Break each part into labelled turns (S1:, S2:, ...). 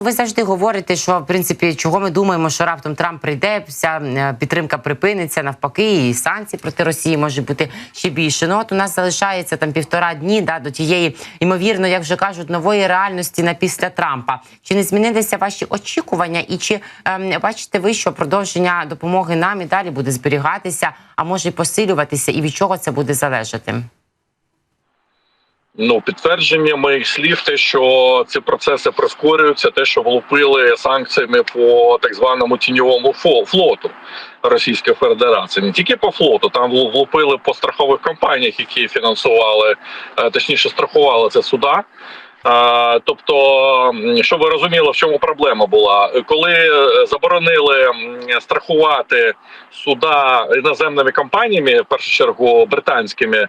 S1: Ви завжди говорите, що в принципі, чого ми думаємо, що раптом Трамп прийде, вся е, підтримка припиниться навпаки, і санкцій проти Росії може бути ще більше. Ну от у нас залишається там півтора дні да, до тієї, ймовірно, як вже кажуть, нової реальності на після Трампа. Чи не змінилися ваші очікування? І чи ем, бачите ви, що продовження допомоги нам і далі буде зберігатися, а може й посилюватися, і від чого це буде залежати?
S2: Ну, підтвердження моїх слів, те, що ці процеси прискорюються, те, що влупили санкціями по так званому тіньовому флоту Російської Федерації, не тільки по флоту, там влупили по страхових компаніях, які фінансували, е, точніше страхували це суда. Тобто, щоб ви розуміли, в чому проблема була, коли е, заборонили страхувати суда іноземними компаніями, в першу чергу британськими,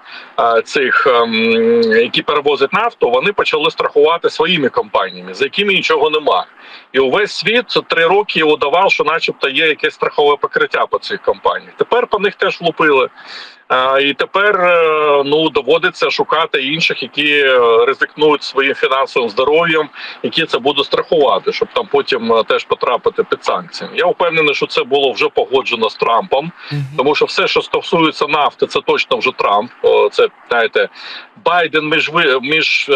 S2: цих ем, які перевозять нафту, вони почали страхувати своїми компаніями, за якими нічого нема. І увесь світ три роки удавав, що, начебто, є якесь страхове покриття по цих компаніях. Тепер по них теж влупили. Е, І тепер е, ну доводиться шукати інших, які е, ризикнують своїм фінансовим здоров'ям, які це будуть страхувати, щоб там потім теж потрапити під санкції. Я впевнений, що це було вже погоджено з Трампом, тому що все, що стосується нафти, це точно вже Трамп. Це знаєте, Байден між між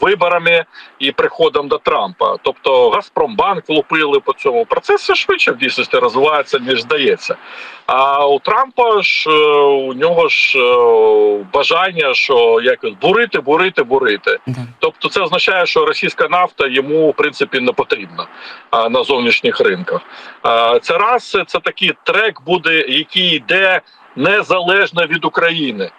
S2: виборами і приходом до Трампа. Тобто Газпромбанк влупили по цьому. Процес все швидше в дійсності розвивається ніж здається. А у Трампа ж е, у нього ж е, бажання, що якось бурити, бурити, бурити. Тобто, це означає, що російська нафта йому в принципі не потрібна на зовнішніх ринках. Це раз це такий трек буде, який йде незалежно від України.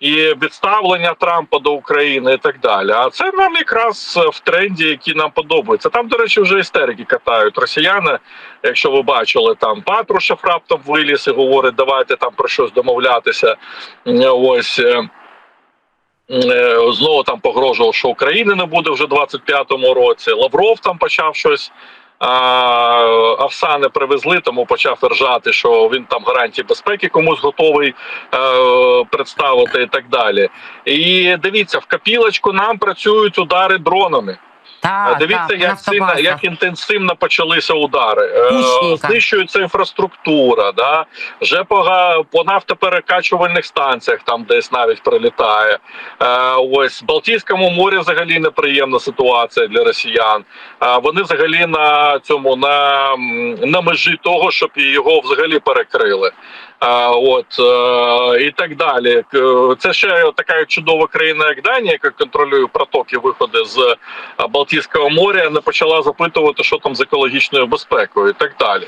S2: І відставлення Трампа до України і так далі. А це нам якраз в тренді, який нам подобається. Там, до речі, вже істерики катають росіяни. Якщо ви бачили, там Патрушев раптом виліз і говорить, давайте там про щось домовлятися. Ось е, е, знову там погрожував, що України не буде вже в 25-му році. Лавров там почав щось. А Авсани привезли, тому почав ржати, що він там гарантії безпеки комусь готовий е, представити і так далі. І дивіться, в капілочку нам працюють удари дронами.
S1: Так,
S2: Дивіться,
S1: так,
S2: як сильно, як інтенсивно почалися удари. Е,
S1: Лучника.
S2: Знищується інфраструктура, да? вже по, по нафтоперекачувальних станціях там десь навіть прилітає. Е, ось в Балтійському морі взагалі неприємна ситуація для росіян. Е, вони взагалі на цьому на, на межі того, щоб його взагалі перекрили. От е, і так далі. Це ще така чудова країна, як Данія, яка контролює протоки виходи з е, Балтійського моря, не почала запитувати, що там з екологічною безпекою, і так далі.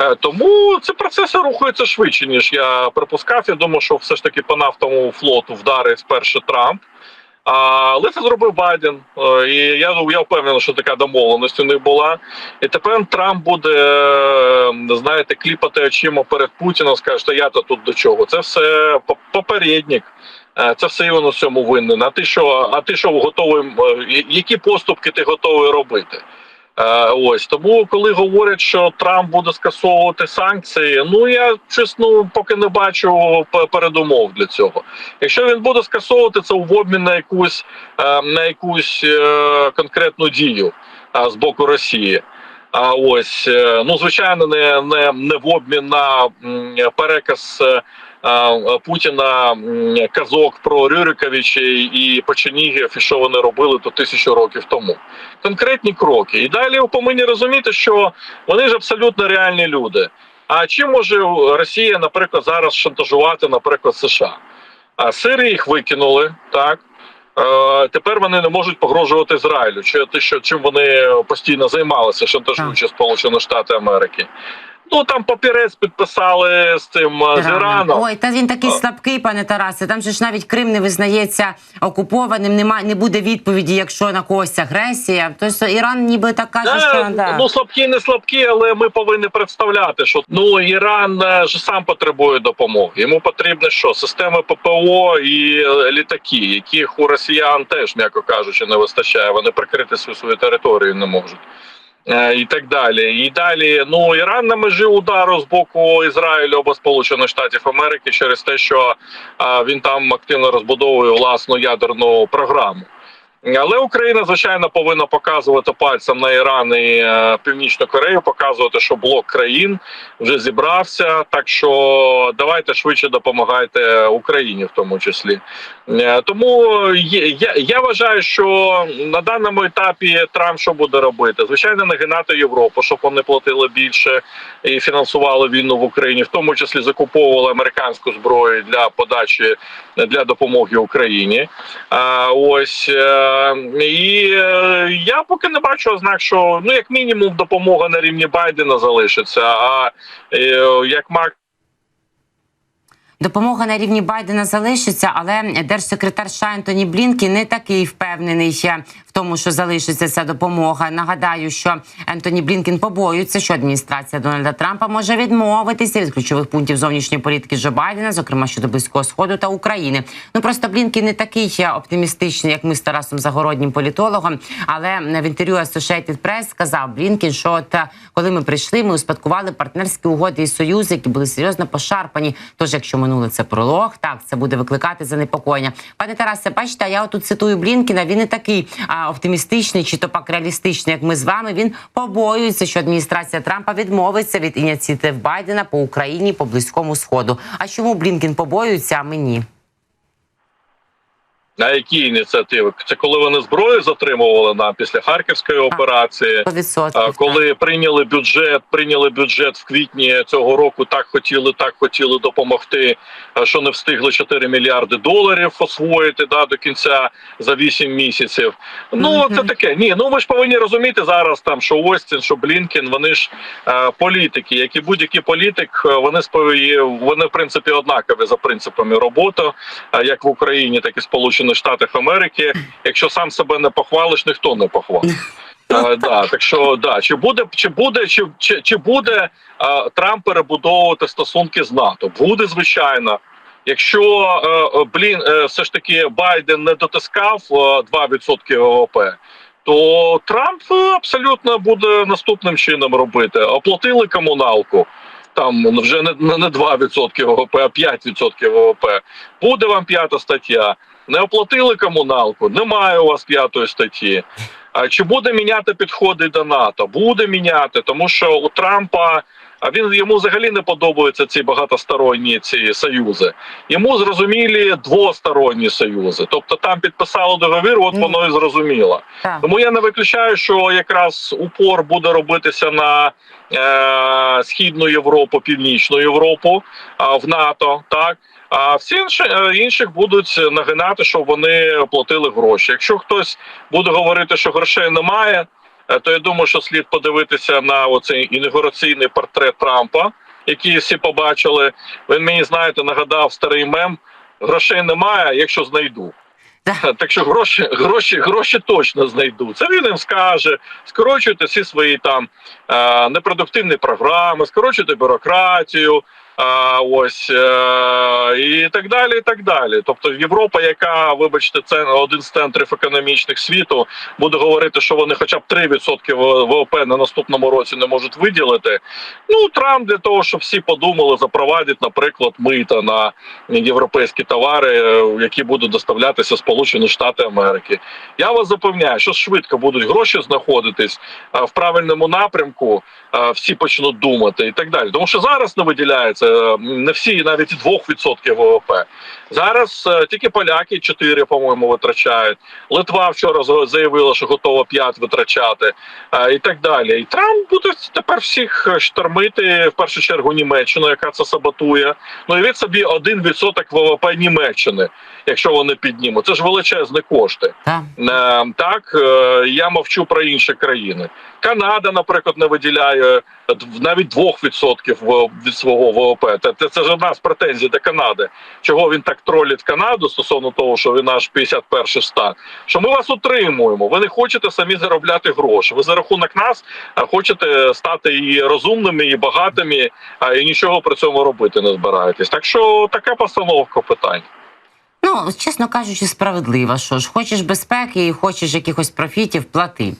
S2: Е, Тому ці процеси рухаються швидше ніж я припускав. Я думаю, що все ж таки по нафтовому флоту вдарить спершу Трамп. Але це зробив Байден, Е, і я я впевнений, що така домовленість у них була. І тепер Трамп буде е, знаєте, кліпати очима перед Путіном, скаже, що я то тут до чого. Це все по- попередник. Е, Це все він у цьому винен. А ти що? А ти що готовий? Які поступки ти готовий робити? Е, Ось тому, коли говорять, що Трамп буде скасовувати санкції, ну я чесно поки не бачу передумов для цього. Якщо він буде скасовувати це в обмін на якусь е, на якусь е, конкретну дію з боку Росії. А ось ну звичайно, не, не, не в обмін на переказ Путіна казок про Рюриковича і Печенігів, і що вони робили то тисячу років тому. Конкретні кроки. І далі ви повинні розуміти, що вони ж абсолютно реальні люди. А чим може Росія, наприклад, зараз шантажувати, наприклад, США? А Сирії їх викинули, так. Е, тепер вони не можуть погрожувати Ізраїлю. Чи те, що чим вони постійно займалися, шантажуючи Сполучені Штати Америки? Ну там папірець підписали з цим е, з Іраном.
S1: Ой, та він такий слабкий, пане Тарасе. Там же ж навіть Крим не визнається окупованим. Нема не буде відповіді, якщо на когось агресія. Тобто Іран ніби так каже, що да.
S2: Ну слабкі, не слабкі, але ми повинні представляти, що ну Іран е, ж сам потребує допомоги. Йому потрібно що системи ППО і е, літаки, яких у росіян теж, м'яко кажучи, не вистачає. Вони прикрити свою свою територію не можуть. Е, І так далі, і далі. Ну Іран на межі удару з боку Ізраїлю або Сполучених Штатів Америки через те, що е, він там активно розбудовує власну ядерну програму. Але Україна, звичайно, повинна показувати пальцем на Іран і е, Північну Корею, показувати, що блок країн вже зібрався. Так що давайте швидше допомагайте Україні, в тому числі. Е, Тому я, я вважаю, що на даному етапі Трамп що буде робити? Звичайно, нагинати Європу, щоб вони платили більше і фінансували війну в Україні, в тому числі закуповували американську зброю для подачі для допомоги Україні. А, ось е, і е, я поки не бачу ознак, що ну як мінімум допомога на рівні Байдена залишиться. А е, як мак.
S1: Допомога на рівні Байдена залишиться, але держсекретар США Блінкін не такий впевнений ще тому, що залишиться ця допомога. Нагадаю, що Ентоні Блінкін побоюється, що адміністрація Дональда Трампа може відмовитися від ключових пунктів зовнішньої політики Джо Байдена, зокрема щодо близького сходу та України. Ну просто Блінкін не такий оптимістичний, як ми з Тарасом Загороднім політологом. Але в інтерв'ю Associated Press сказав Блінкін, що от е, коли ми прийшли, ми успадкували партнерські угоди і союзи, які були серйозно пошарпані. Тож, якщо минуле це пролог, так це буде викликати занепокоєння. Пане Тарасе, бачите, я отут цитую Блінкіна. Він не такий оптимістичний чи то пак реалістичний, як ми з вами. Він побоюється, що адміністрація Трампа відмовиться від ініціатив Байдена по Україні по близькому сходу. А чому Блінкін побоюється, а мені?
S2: На які ініціативи? Це коли вони зброю затримували на після Харківської операції.
S1: 100%.
S2: А, Коли прийняли бюджет, прийняли бюджет в квітні цього року, так хотіли, так хотіли допомогти. Що не встигли 4 мільярди доларів освоїти да до кінця за 8 місяців. Ну
S1: Мгм.
S2: це таке. Ні, ну ми ж повинні розуміти зараз там, що Остін, що Блінкен, вони ж е, політики, як і будь-який політик, е, вони спої- вони в принципі однакові за принципами роботи, як в Україні, так і в Сполучених Штатах Америки. Якщо сам себе не похвалиш, ніхто не похвалить. Е, да, так що да, чи буде, чи буде, чи, чи, чи буде е, Трамп перебудовувати стосунки з НАТО? Буде звичайно. Якщо е, е, блін, е, все ж таки Байден не дотискав е, 2% ВВП, то Трамп абсолютно буде наступним чином робити. Оплатили комуналку. Там вже не, не не 2% ВВП, а 5% ВВП. Буде вам п'ята стаття. Не оплатили комуналку, немає у вас п'ятої статті. Чи буде міняти підходи до НАТО? Буде міняти, тому що у Трампа а він йому взагалі не подобаються ці багатосторонні ці союзи. Йому зрозумілі двосторонні союзи. Тобто там підписали договір, от воно і зрозуміло. Тому я не виключаю, що якраз упор буде робитися на е, східну Європу, північну Європу а, в НАТО. Так а всі інші е, інших будуть нагинати, щоб вони платили гроші. Якщо хтось буде говорити, що грошей немає, е, то я думаю, що слід подивитися на оцей інаугураційний портрет Трампа, який всі побачили. Він мені знаєте, нагадав старий мем: грошей немає, якщо знайду.
S1: Так.
S2: Так що гроші, гроші, гроші точно знайду. Це він їм скаже. Скорочуйте всі свої там е, непродуктивні програми, скорочуйте бюрократію. Ось е, і так далі, і так далі. Тобто Європа, яка, вибачте, це один з центрів економічних світу, буде говорити, що вони хоча б 3% ВВП на наступному році не можуть виділити. Ну Трамп для того, щоб всі подумали, запровадить, наприклад, мита на європейські товари, е, які будуть доставлятися Сполучені Штати Америки. Я вас запевняю, що швидко будуть гроші знаходитись е, в правильному напрямку. Всі почнуть думати і так далі. Тому що зараз не виділяється не всі, навіть і 2% ВВП. Зараз е, тільки поляки 4, по-моєму, витрачають. Литва вчора заявила, що готова 5 витрачати, е, і так далі. І Трамп буде тепер всіх е, штормити в першу чергу Німеччину, яка це саботує. Ну і від собі 1% ВВП Німеччини, якщо вони піднімуть. Це ж величезні кошти.
S1: Так.
S2: Е, Так, е, я мовчу про інші країни. Канада, наприклад, не виділяє навіть 2% від свого ВВП. Це, це, це ж одна з претензій до Канади. Чого він так тролить Канаду стосовно того, що він наш 51 стан. Що ми вас утримуємо. Ви не хочете самі заробляти гроші. Ви за рахунок нас хочете стати і розумними, і багатими, а і нічого при цьому робити не збираєтесь. Так що така постановка питань.
S1: Ну, чесно кажучи, справедливо. Що ж, хочеш безпеки і хочеш якихось профітів, плати.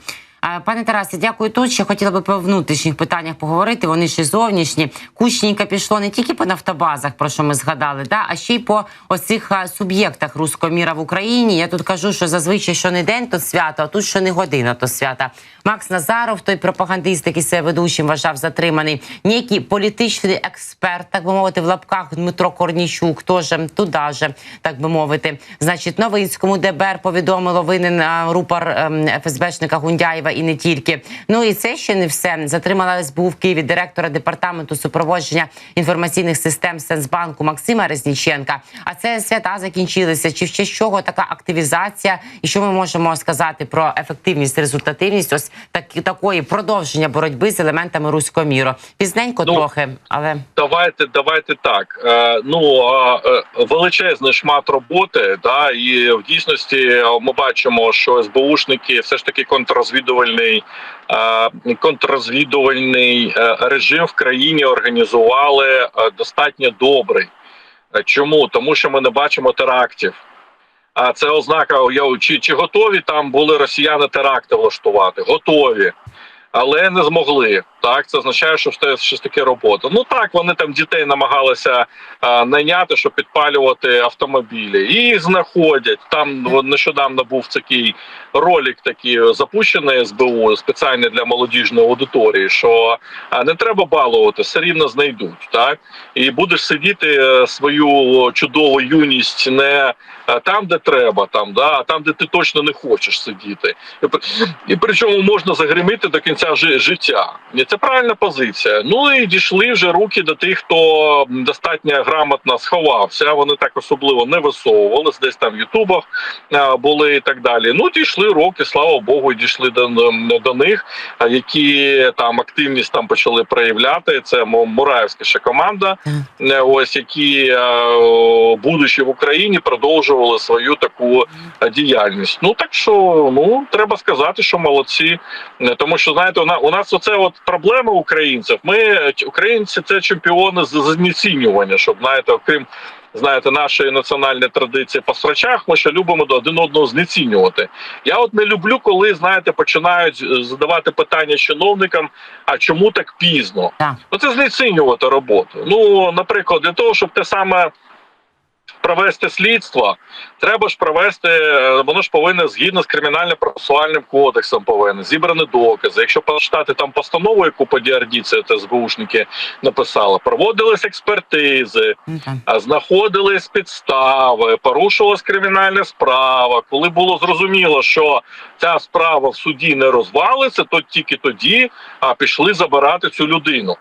S1: Пане Тарасе, дякую. Тут ще хотіла би по внутрішніх питаннях поговорити. Вони ще зовнішні. Кучненько пішло не тільки по нафтобазах, про що ми згадали, да, а ще й по оцих суб'єктах руського міра в Україні. Я тут кажу, що зазвичай що не день, то свято, а тут що не година, то свята. Макс Назаров, той пропагандист, який себе ведучим вважав затриманий, ніякий політичний експерт, так би мовити, в лапках Дмитро Корнічук, теж туди же, так би мовити. Значить, Новинському ДБР повідомило винен рупор ем, ФСБшника Гундяєва і не тільки. Ну і це ще не все. Затримала СБУ в Києві директора департаменту супроводження інформаційних систем Сенсбанку Максима Резніченка. А це свята закінчилися. Чи честь чого така активізація? І що ми можемо сказати про ефективність, результативність ось так, такої продовження боротьби з елементами руського міру? Пізненько
S2: Ну,
S1: трохи, але
S2: Давайте, давайте так. Е, ну е, величезний шмат роботи, да, і в дійсності е, ми бачимо, що СБУшники все ж таки контррозвідувальний, контррозвідувальний е, режим в країні організували е, достатньо добрий. Е, Чому? Тому що ми не бачимо терактів. А це ознака, чи, чи готові там були росіяни теракти влаштувати? Готові але не змогли. Так, це означає, що все щось таке робота. Ну так, вони там дітей намагалися а, найняти, щоб підпалювати автомобілі, і знаходять. Там нещодавно був такий ролик, такий запущений СБУ спеціально для молодіжної аудиторії. Що а, не треба балувати, все рівно знайдуть. Так і будеш сидіти е, свою чудову юність не е, там, де треба, там да, а там, де ти точно не хочеш сидіти. І при- І причому можна загримити до кінця жи- життя. Це правильна позиція. Ну і дійшли вже руки до тих, хто достатньо грамотно сховався. Вони так особливо не висовувались, десь там в Ютубах були і так далі. Ну дійшли роки, слава Богу, дійшли до, до них, які там активність там почали проявляти. Це Мураївська ще команда. Е, Ось які, е, будучи в Україні, продовжували свою таку е, діяльність. Ну так що ну треба сказати, що молодці. Е, Тому що знаєте, у нас, у нас оце от проблема українців. Ми українці це чемпіони з знецінювання, щоб знаєте, окрім. Знаєте, нашої національної традиції по срачах, ми ще любимо до один одного знецінювати. Я от не люблю, коли знаєте, починають е, задавати питання чиновникам: а чому так пізно? Ну це знецінювати роботу. Ну, наприклад, для того, щоб те саме провести слідство, треба ж провести, е, воно ж повинне згідно з кримінальним процесуальним кодексом повинно зібрані докази. Якщо почитати там постанову, яку по ДРД, це СБУшники написали, проводились експертизи,
S1: Ну,
S2: а знаходились підстави, порушувалась кримінальна справа. Коли було зрозуміло, що ця справа в суді не розвалиться, то тільки тоді а, пішли забирати цю людину.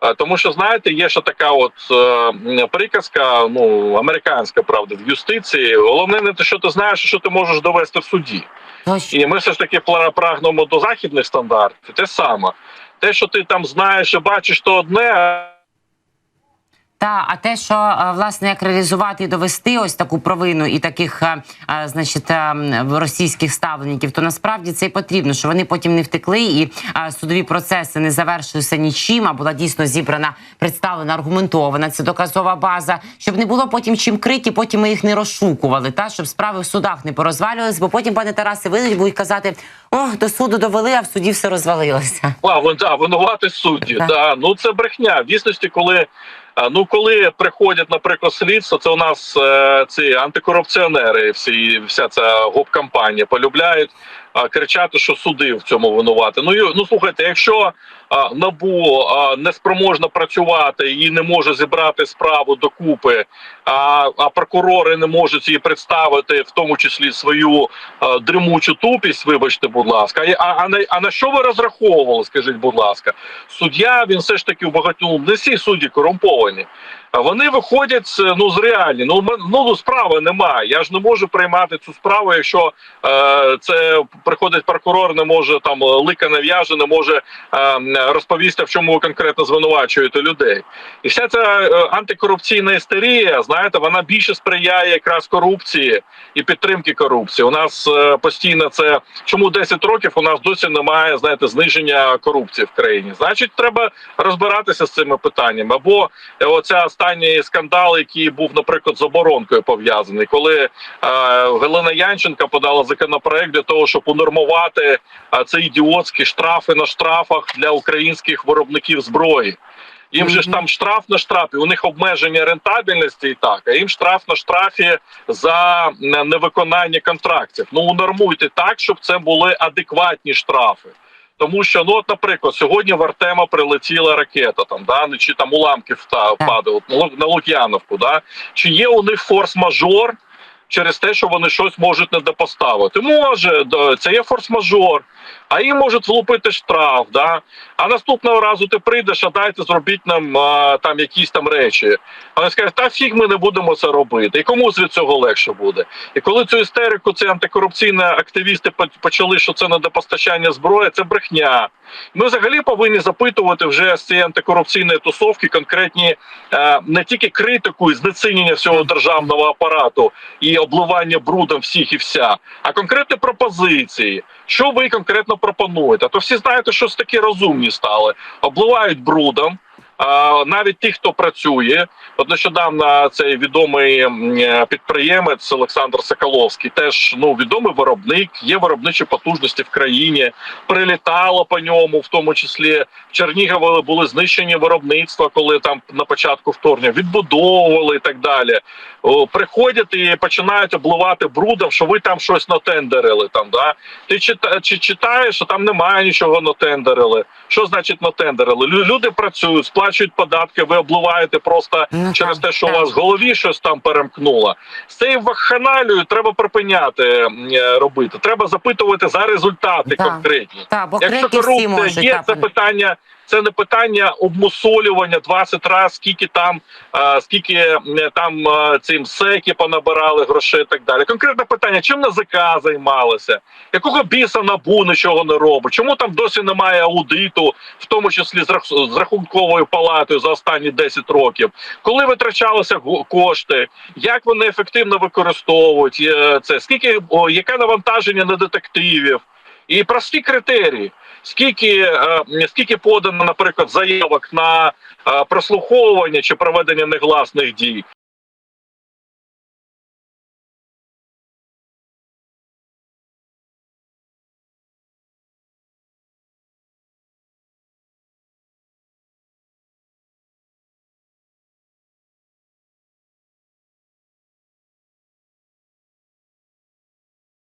S2: А, Тому що знаєте, є ще така от е, приказка, ну американська правда, в юстиції. Головне не те, що ти знаєш, що ти можеш довести в суді. І ми все ж таки прагнемо до західних стандартів. Те саме. Те, що ти там знаєш і бачиш, то одне.
S1: Та а те, що е, власне як реалізувати і довести ось таку провину і таких, е, е, значить, російських ставленників, то насправді це й потрібно, що вони потім не втекли, і судові процеси не завершилися нічим, а була дійсно зібрана, представлена, аргументована ця доказова база, щоб не було потім чим крити, потім ми їх не розшукували, та щоб справи в судах не порозвалювались, бо потім пане Тарасе вийдуть, будуть казати: о, до суду довели, а в суді все розвалилося.
S2: А, вон, да, винувати судді.
S1: Так.
S2: Да. Ну це брехня. В дійсності, коли а, ну коли приходять, наприклад, слідство, це у нас е, ці антикорупціонери, всі вся ця гоп-кампанія полюбляють кричати, що суди в цьому винувати. Ну ну слухайте, якщо а, набу а, не спроможна працювати і не може зібрати справу докупи, а, а прокурори не можуть її представити, в тому числі свою а, дремучу тупість, вибачте, будь ласка. А, а, на, а на що ви розраховували? Скажіть, будь ласка, суддя він все ж таки у багатьох не всі судді корумповані. Вони виходять ну з реальні. Ну м- ну справи немає. Я ж не можу приймати цю справу, якщо е, це приходить прокурор, не може там лика нав'яже, не може е, розповісти, в чому конкретно звинувачуєте людей. І вся ця е, антикорупційна істерія, знаєте, вона більше сприяє якраз корупції і підтримки корупції. У нас е, постійно це чому 10 років у нас досі немає знаєте зниження корупції в країні. Значить, треба розбиратися з цими питаннями. Або е, оця останній скандал, який був, наприклад, з оборонкою пов'язаний, коли е, Галина Янченка подала законопроект для того, щоб унормувати е, це ідіотські штрафи на штрафах для українських виробників зброї. Їм же ж там штраф на штрафі, у них обмеження рентабельності і так, а їм штраф на штрафі за невиконання контрактів. Ну унормуйте так, щоб це були адекватні штрафи. Тому що, ну, от, наприклад, сьогодні в Артема прилетіла ракета, там, да, ну, чи там уламки впадали на Лук'яновку. Да? Чи є у них форс-мажор через те, що вони щось можуть недопоставити? Може, да, це є форс-мажор, а їм можуть влупити штраф. Да? А наступного разу ти прийдеш, а дайте зробіть нам а, там якісь там речі. А вони скажуть, та фіг ми не будемо це робити. І комусь від цього легше буде. І коли цю істерику ці антикорупційні активісти почали, що це недопостачання зброї, це брехня. Ми взагалі повинні запитувати вже з цієї антикорупційної тусовки конкретні е, не тільки критику і знецінення всього державного апарату і обливання брудом всіх і вся, а конкретні пропозиції. Що ви конкретно пропонуєте? То всі знаєте, що такі розумні стали, обливають брудом. Навіть ті, хто працює, от нещодавно цей відомий е, підприємець Олександр Соколовський, теж ну відомий виробник, є виробничі потужності в країні, прилітало по ньому, в тому числі в Чернігові були знищені виробництва, коли там на початку вторгнення відбудовували і так далі. Приходять і починають обливати брудом, що ви там щось натендерили. Там да ти чита, чи читаєш, що там немає нічого натендерили. Що значить натендерили? Люди працюють, сплачують податки, ви обливаєте просто
S1: Ну,
S2: через
S1: так,
S2: те, що
S1: так.
S2: у вас в голові щось там перемкнуло. З цією вакханалією треба припиняти е, робити. Треба запитувати за результати конкретні. Якщо корупція є, це питання. Це не питання обмусолювання 20 разів, скільки там, скільки там цим секі понабирали грошей і так далі. Конкретне питання: чим НАЗК займалися? Якого біса набу нічого не робить? Чому там досі немає аудиту, в тому числі з з рахунковою палатою за останні 10 років? Коли витрачалися кошти? Як вони ефективно використовують е, це? Скільки яке навантаження на детективів? І прості критерії. Скільки, е, скільки подано, наприклад, заявок на е, прослуховування чи проведення негласних дій,